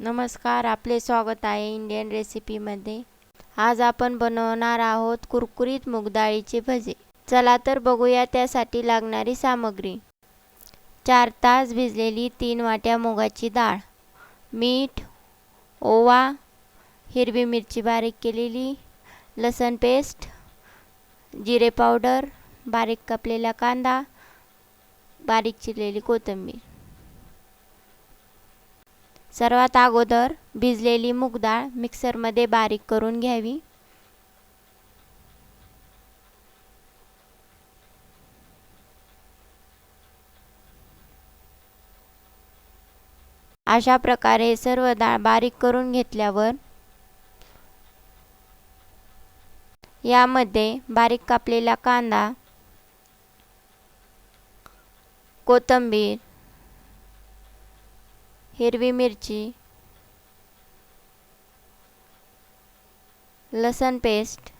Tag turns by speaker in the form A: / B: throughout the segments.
A: नमस्कार आपले स्वागत आहे इंडियन रेसिपीमध्ये आज आपण बनवणार आहोत कुरकुरीत मुगडाळीचे भजे. चला तर बघूया त्यासाठी लागणारी सामग्री. चार तास भिजलेली तीन वाट्या मुगाची डाळ मीठ ओवा हिरवी मिरची बारीक केलेली लसण पेस्ट जिरे पावडर बारीक कापलेला कांदा बारीक चिरलेली कोथिंबीर. सर्वात अगोदर भिजलेली मूग डाळ मिक्सरमध्ये बारीक करून घ्यावी. अशा प्रकारे सर्व डाळ बारीक करून घेतल्यावर यामध्ये बारीक कापलेला कांदा कोथिंबीर हिरवी मिरची लसण पेस्ट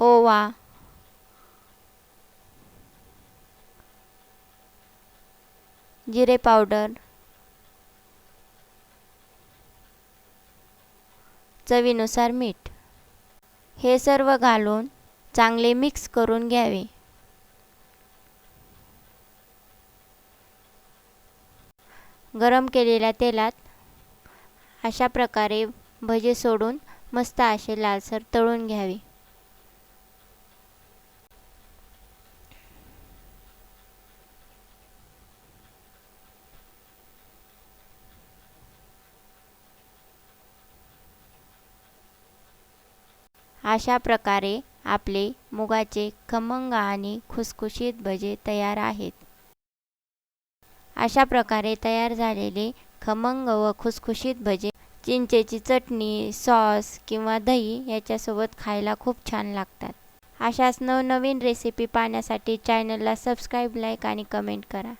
A: ओवा जिरे पावडर चवीनुसार मीठ. हे सर्व घालून चांगले मिक्स करून घ्यावे. गरम केलेल्या तेलात अशा प्रकारे भजे सोडून मस्त असे लालसर तळून घ्यावे. अशा प्रकारे आपले मुगाचे खमंग आणि खुसखुशीत भजे तयार आहेत. अशा प्रकारे तयार झालेले खमंग व खुसखुशीत भजे चिंचेची चटणी सॉस किंवा दही याच्यासोबत खायला खूप छान लागतात. अशाच नवनवीन रेसिपी पाहण्यासाठी चॅनलला सबस्क्राईब लाईक आणि कमेंट करा.